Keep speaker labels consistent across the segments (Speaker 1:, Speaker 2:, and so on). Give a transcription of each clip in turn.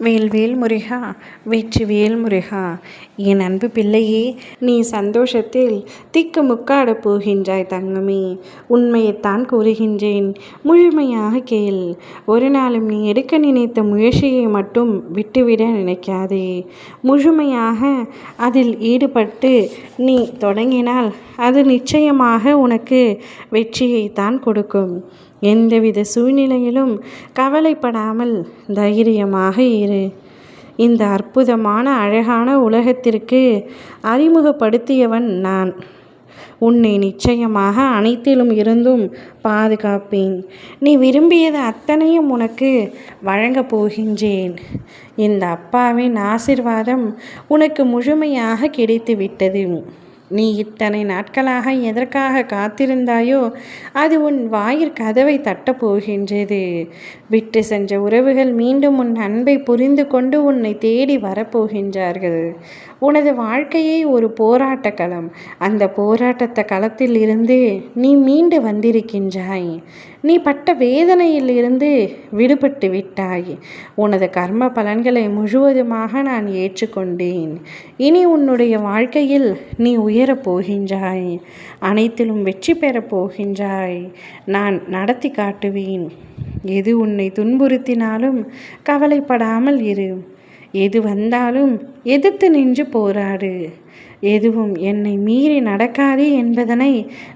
Speaker 1: வேல்வேல் முருகா வெற்றிவேல் முருகா. என் அன்பு பிள்ளையே நீ சந்தோஷத்தில் திக்கு முக்காடப் போகின்றாய் தங்கமே. உண்மையைத்தான் கூறுகின்றேன். முழுமையாக கேள். ஒரு நாளும் நீ எடுக்க நினைத்த முயற்சியை மட்டும் விட்டுவிட நினைக்காதே. முழுமையாக அதில் ஈடுபட்டு நீ தொடங்கினால் அது நிச்சயமாக உனக்கு வெற்றியைத்தான் கொடுக்கும். எந்தவித சூழ்நிலையிலும் கவலைப்படாமல் தைரியமாக இரு. இந்த அற்புதமான அழகான உலகத்திற்கு அறிமுகப்படுத்தியவன் நான். உன்னை நிச்சயமாக அனைத்திலும் இருந்தும் பாதுகாப்பேன். நீ விரும்பியது அத்தனையும் உனக்கு வழங்கப் போகின்றேன். இந்த அப்பாவின் ஆசிர்வாதம் உனக்கு முழுமையாக கிடைத்துவிட்டது. நீ இத்தனை நாட்களாக எதற்காக காத்திருந்தாயோ அது உன் வாயிற் கதவை தட்டப் போகின்றது. விட்டு சென்ற உறவுகள் மீண்டும் உன் அன்பை புரிந்து கொண்டு உன்னை தேடி வரப்போகின்றார்கள். உனது வாழ்க்கையை ஒரு போராட்ட களம். அந்த போராட்டத்த களத்தில் இருந்து நீ மீண்டு வந்திருக்கின்றாய். நீ பட்ட வேதனையில் இருந்து விடுபட்டு விட்டாய். உனது கர்ம பலன்களை முழுவதுமாக நான் ஏற்றுக்கொண்டேன். இனி உன்னுடைய வாழ்க்கையில் நீ உயிர் உயரப் போகின்றாய் அனைத்திலும் வெற்றி பெறப் போகின்றாய் நான் நடத்தி காட்டுவேன். எது உன்னை துன்புறுத்தினாலும் கவலைப்படாமல் இரு. எது வந்தாலும் எதிர்த்து நின்று போராடு. எதுவும் என்னை மீறி நடக்காது என்பதனை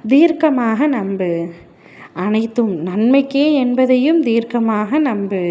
Speaker 1: தீர்க்கமாக நம்பு. அனைத்தும் நன்மைக்கே என்பதையும் தீர்க்கமாக நம்பு.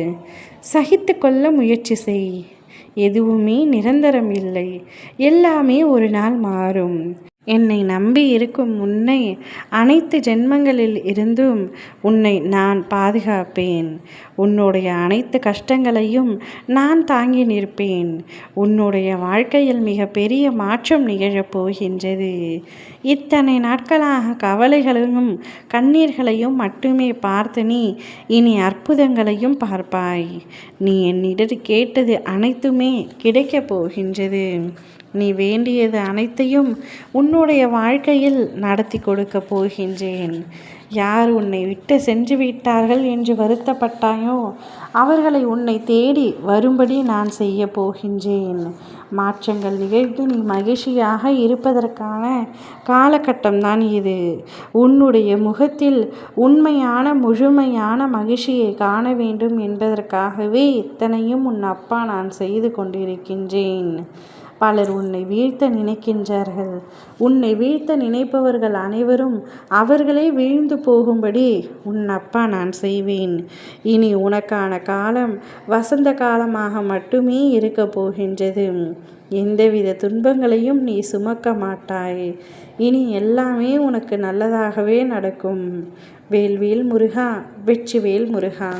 Speaker 1: சகித்து கொள்ள முயற்சி செய். எதுவுமே நிரந்தரம் இல்லை. எல்லாமே ஒரு நாள் மாறும். என்னை நம்பி இருக்கும் உன்னை அனைத்து ஜென்மங்களில் இருந்தும் உன்னை நான் பாதுகாப்பேன். உன்னுடைய அனைத்து கஷ்டங்களையும் நான் தாங்கி நிற்பேன். உன்னுடைய வாழ்க்கையில் மிக பெரிய மாற்றம் நிகழப் போகின்றது. இத்தனை நாட்களாக கவலைகளையும் கண்ணீர்களையும் மட்டுமே பார்த்து நீ இனி அற்புதங்களையும் பார்ப்பாய். நீ என்னிடம் கேட்டது அனைத்துமே கிடைக்கப் போகின்றது. நீ வேண்டியது அனைத்தையும் உன்னுடைய வாழ்க்கையில் நடத்தி கொடுக்க போகின்றேன். யார் உன்னை விட்டு சென்று விட்டார்கள் என்று வருத்தப்பட்டாயோ அவர்களை உன்னை தேடி வரும்படி நான் செய்ய போகின்றேன். மாற்றங்கள் நிகழ்ந்து நீ மகிழ்ச்சியாக இருப்பதற்கான காலகட்டம்தான் இது. உன்னுடைய முகத்தில் உண்மையான முழுமையான மகிழ்ச்சியை காண வேண்டும் என்பதற்காகவே இத்தனையும் உன் அப்பா நான் செய்து கொண்டிருக்கின்றேன். பலர் உன்னை வீழ்த்த நினைக்கின்றார்கள். உன்னை வீழ்த்த நினைப்பவர்கள் அனைவரும் அவர்களே வீழ்ந்து போகும்படி உன் அப்பா நான் செய்வேன். இனி உனக்கான காலம் வசந்த காலமாக மட்டுமே இருக்க போகின்றது. எந்தவித துன்பங்களையும் நீ சுமக்க மாட்டாய். இனி எல்லாமே உனக்கு நல்லதாகவே நடக்கும். வேல்வேல் முருகா வெற்றிவேல் முருகா.